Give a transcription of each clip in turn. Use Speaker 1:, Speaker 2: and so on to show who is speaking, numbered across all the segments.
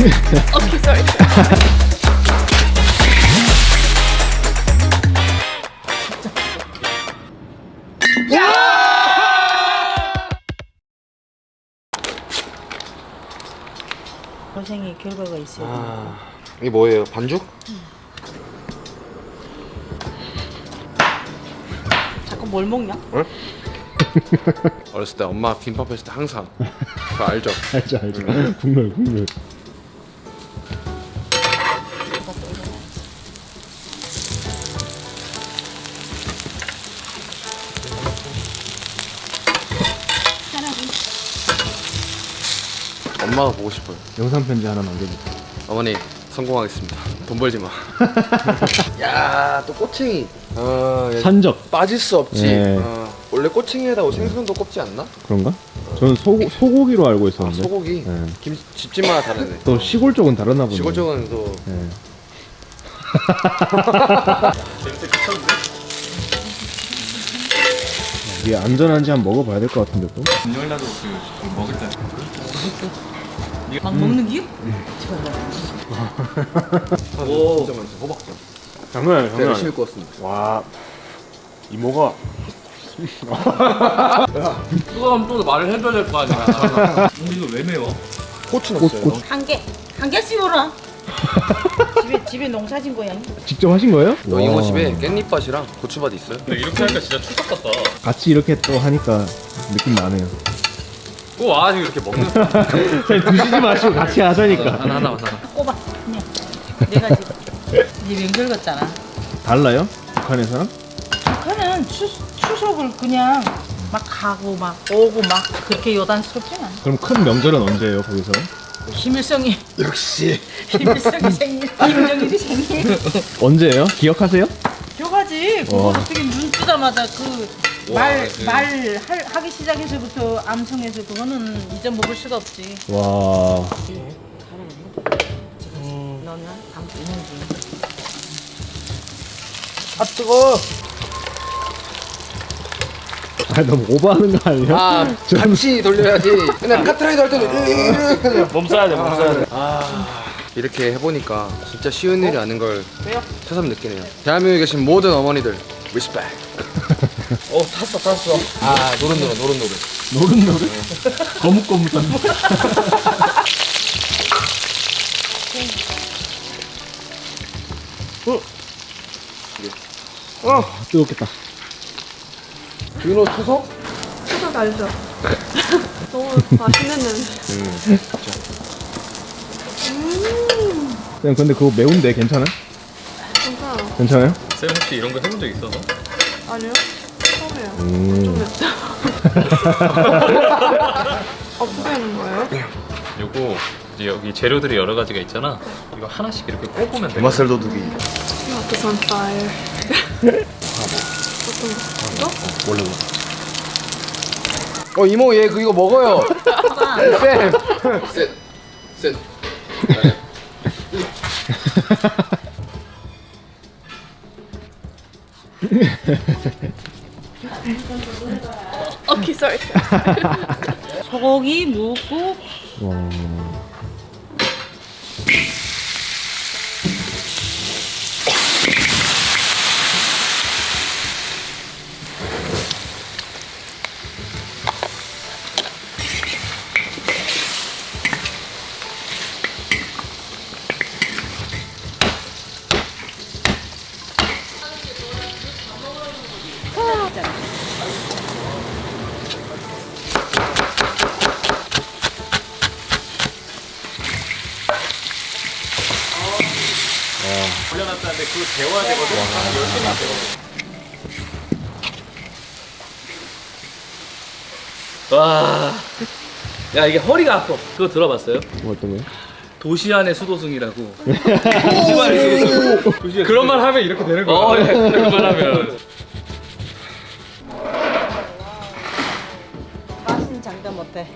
Speaker 1: Okay, sorry.
Speaker 2: 고생의 결과가 있어요.
Speaker 3: 아, 이게 뭐예요? 반죽?
Speaker 2: 자꾸 뭘 먹냐?
Speaker 3: 어렸을 때 엄마 김밥 했을 때 항상 그거 알죠?
Speaker 4: 알죠 알죠. 국물 국물.
Speaker 3: 엄마가 보고 싶어요.
Speaker 4: 영상 편지 하나 남겨주세요.
Speaker 3: 어머니 성공하겠습니다. 돈 벌지 마. 야, 또 꼬챙이. 아, 야,
Speaker 4: 산적
Speaker 3: 빠질 수 없지.
Speaker 4: 네.
Speaker 3: 아, 원래 꼬챙이에다가 생선도 꼽지 않나?
Speaker 4: 그런가? 저는 소 소고기로 알고
Speaker 3: 아,
Speaker 4: 있었는데.
Speaker 3: 소고기.
Speaker 4: 네.
Speaker 3: 김 집집마다 다르네.
Speaker 4: 또 시골 쪽은 다르나 보네.
Speaker 3: 시골 쪽은 또
Speaker 4: 네. 이게 안전한지 한번 먹어봐야 될 것 같은데 또.
Speaker 2: 막 먹는 기요?
Speaker 3: 오, 진짜 많죠. 호박전.
Speaker 4: 장난 아니야
Speaker 3: 내가 실 구웠습니다.
Speaker 4: 와 이모가
Speaker 5: 그럼 또 말을 해줘야 될 거 아니야. 이거 왜 매워?
Speaker 3: 고추 넣었어요.
Speaker 2: 한 개, 한 개씩 오라. 집에 집에 농사진 고양이.
Speaker 4: 직접 하신 거예요?
Speaker 3: 너 이모
Speaker 4: 와.
Speaker 3: 집에 깻잎밭이랑 고추밭 있어요?
Speaker 5: 이렇게 하니까 진짜 추석 같다.
Speaker 4: 같이 이렇게 또 하니까 느낌 나네요.
Speaker 5: 또와 지금 이렇게 먹는.
Speaker 4: 드시지 마시고 같이 하자니까.
Speaker 5: 하나 하나만 하나.
Speaker 2: 꼽아. 그냥. 내가 지금 네 명절 같잖아.
Speaker 4: 달라요? 북한에서랑?
Speaker 2: 북한은 추, 추석을 그냥 막 가고 막 오고 막 그렇게 요단스럽지 않아.
Speaker 4: 그럼 큰 명절은 언제예요 거기서?
Speaker 2: 김일성이
Speaker 3: 역시.
Speaker 2: 김일성이 생일, 김정일이 생일.
Speaker 4: 언제예요? 기억하세요?
Speaker 2: 기억하지? 그거
Speaker 4: 와.
Speaker 2: 어떻게 눈 뜨자마자 그
Speaker 5: 와,
Speaker 2: 말
Speaker 5: 그-
Speaker 2: 말 하기 시작해서부터 암송해서 그거는 잊어먹을 수가 없지.
Speaker 4: 와.
Speaker 2: 너는 안 보이는지.
Speaker 3: 아 뜨거.
Speaker 4: 아 너무 오버하는 거 아니에요?
Speaker 3: 아, 같이 돌려야지. 그냥 카트라이더 할 때는 이렇게
Speaker 5: 몸 써야 돼, 몸 써야 돼.
Speaker 3: 이렇게 해보니까 진짜 쉬운 일이 아닌 걸? 새삼 느끼네요. 대한민국에 계신 모든 어머니들 리스펙.
Speaker 5: 어, 탔어, 탔어.
Speaker 3: 아 노릇노릇 노릇노릇.
Speaker 4: 노릇노릇? 거뭇거뭇한
Speaker 3: 어,
Speaker 4: 뜨겁겠다
Speaker 3: 윤호 투석?
Speaker 1: 추석 알죠? 너무 맛있는 냄새.
Speaker 4: 쌤 근데 그거 매운데 괜찮아?
Speaker 1: 괜찮아.
Speaker 4: 괜찮아요?
Speaker 5: 쌤 혹시 이런 거 해본 적 있어? 너?
Speaker 1: 아니요? 처음이에요.
Speaker 4: 음.
Speaker 1: 좀 맵다. 어떻게 하는 거예요?
Speaker 5: 요거 이제 여기 재료들이 여러 가지가 있잖아. 이거 하나씩 이렇게 꼽으면 돼.
Speaker 3: 맛살 도둑이.
Speaker 1: Fire. 어떤 거? 이거?
Speaker 3: 원래 어 이모 얘그 이거 먹어요. 쌤. 쌤. 쌤.
Speaker 1: Okay, sorry.
Speaker 2: 소고기
Speaker 4: 와.
Speaker 5: 올려놨다는데 그거 데워야 되거든. 와. 야 이게 허리가 아파. 그거 들어봤어요?
Speaker 4: 뭐 어떤 거요?
Speaker 5: 도시 안의 수도승이라고. 도시 안의 수도승. 그런 말 하면 이렇게 되는 거야. 어, 예. 그런 말 하면.
Speaker 2: 맛은 장담 못해.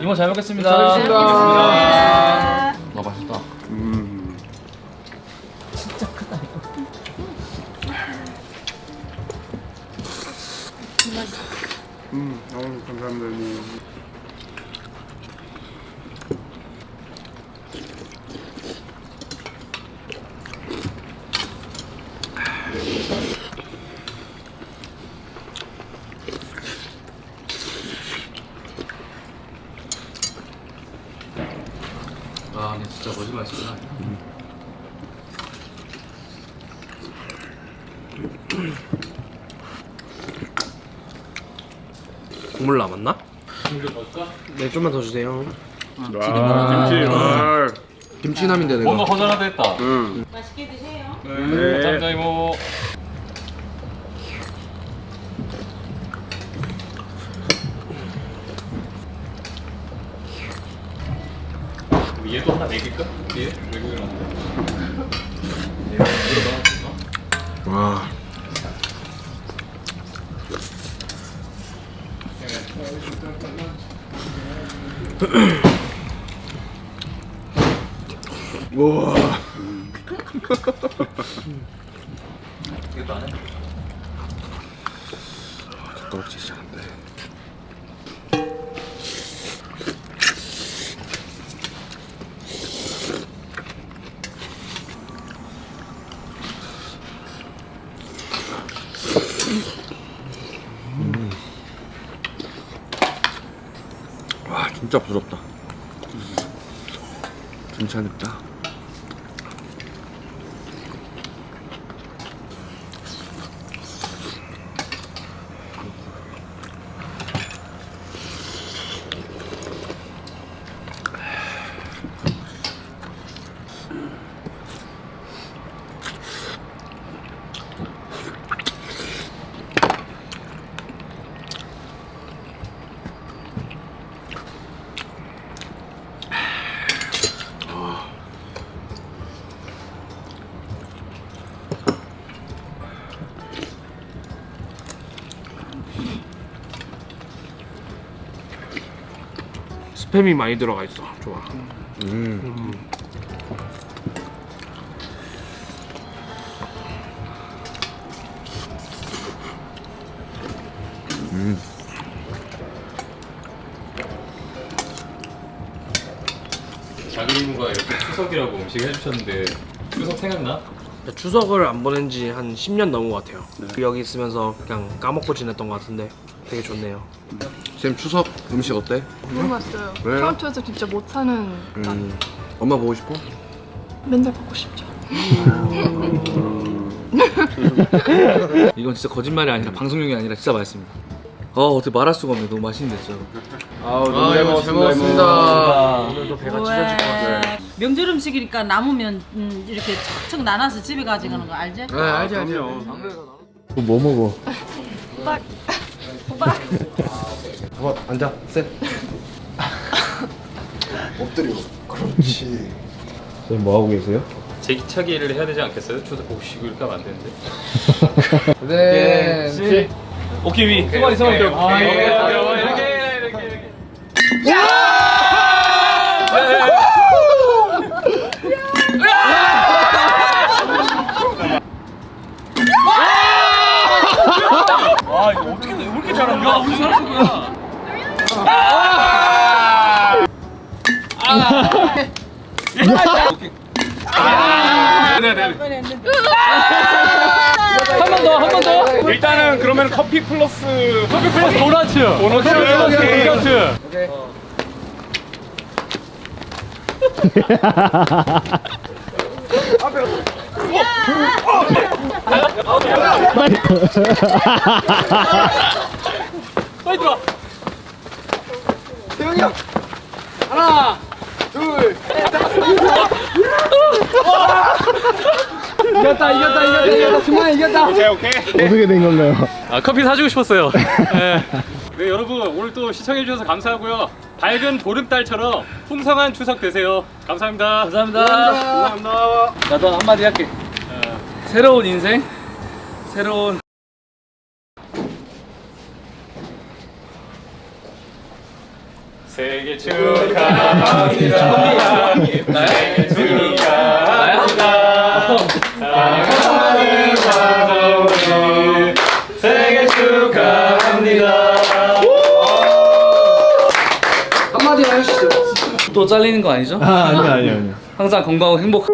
Speaker 5: 이모 잘 먹겠습니다.
Speaker 3: 잘 먹겠습니다.
Speaker 5: 잘 먹겠습니다.
Speaker 2: 진짜 크다 이거.
Speaker 6: 음, 어, 감사합니다. 형님.
Speaker 5: 아 근데 진짜 거짓말 했구나.
Speaker 3: 국물 남았나?
Speaker 5: 넣을까?
Speaker 3: 네 좀만 더 주세요.
Speaker 6: 아, 김치. 아,
Speaker 3: 김치남인데
Speaker 5: 뭔가
Speaker 3: 내가.
Speaker 5: 허전하다 했다.
Speaker 6: 음.
Speaker 2: 맛있게 드세요.
Speaker 5: 네. 감사합니다 이모. 얘도 하나 먹일까? 얘 외국인한테. 얘 물어봐.
Speaker 3: 와. 우와.
Speaker 5: 이것도 안 해?
Speaker 3: 젓가락질 시작한데. 진짜 부럽다. 괜찮겠다. 스팸이 많이 들어가 있어. 좋아. 음.
Speaker 5: 작은 이모가 이렇게 추석이라고 음식 해주셨는데 추석 생각나?
Speaker 3: 추석을 안 보낸 지 한 10년 넘은 것 같아요. 여기 있으면서 그냥 까먹고 지냈던 것 같은데 되게 좋네요. 쌤 추석 음식 어때?
Speaker 1: 너무 맛있어요.
Speaker 3: 왜요?
Speaker 1: 토론토에서 진짜 못하는 맛.
Speaker 3: 음, 엄마 보고 싶어?
Speaker 1: 맨날 먹고 싶죠.
Speaker 5: 이건 진짜 거짓말이 아니라 방송용이 아니라 진짜 맛있습니다. 아 어떻게 말할 수가 없네. 너무 맛있는데 진짜.
Speaker 6: 아우,
Speaker 3: 아,
Speaker 6: 너무 잘 먹었습니다.
Speaker 3: 먹었습니다. 오늘도 배가 찢어질 것 같아.
Speaker 2: 왜? 명절 음식이니까 남으면 음, 이렇게 척척 나눠서 집에 가져가는 거 알지?
Speaker 3: 네, 알지 알지.
Speaker 6: 그럼요.
Speaker 4: 그거 뭐먹 어?
Speaker 3: 봐봐, 앉아, 쌤. 엎드려. 그렇지.
Speaker 4: 쌤뭐 하고 계세요?
Speaker 5: 제기차기를 해야 되지 않겠어요? 추석 곡식을 이렇게 하면 안 되는데.
Speaker 3: 네.
Speaker 5: 씨. 오케이 위. 승관이 승관이. 아 이렇게 이렇게 이렇게. 아 이거 어떻게 왜 이렇게 잘하는 거야? 우리 잘하는구나. 한 번 더, 한 번 더.
Speaker 6: 일단은 그러면 커피 플러스
Speaker 5: 커피 플러스 도너츠.
Speaker 6: 도너츠.
Speaker 5: 도너츠. 빨리 들어와.
Speaker 3: 이 겼다, 이겼다, 이겼다, 이겼다. 정말 이겼다.
Speaker 6: 오케이, 오케이.
Speaker 4: 어떻게 된 건가요?
Speaker 5: 아 커피 사주고 싶었어요. 네. 네 여러분 오늘 또 시청해 주셔서 감사하고요. 밝은 보름달처럼 풍성한 추석 되세요. 감사합니다. 감사합니다.
Speaker 6: 감사합니다.
Speaker 5: 나도 한마디 할게. 새로운 인생, 새로운 생일 축하합니다. 생일 축하합니다.
Speaker 3: 한마디 하시죠.
Speaker 7: 또 잘리는 거 아니죠?
Speaker 4: 아 아니요 아니요 아니요
Speaker 7: 항상 건강하고 행복.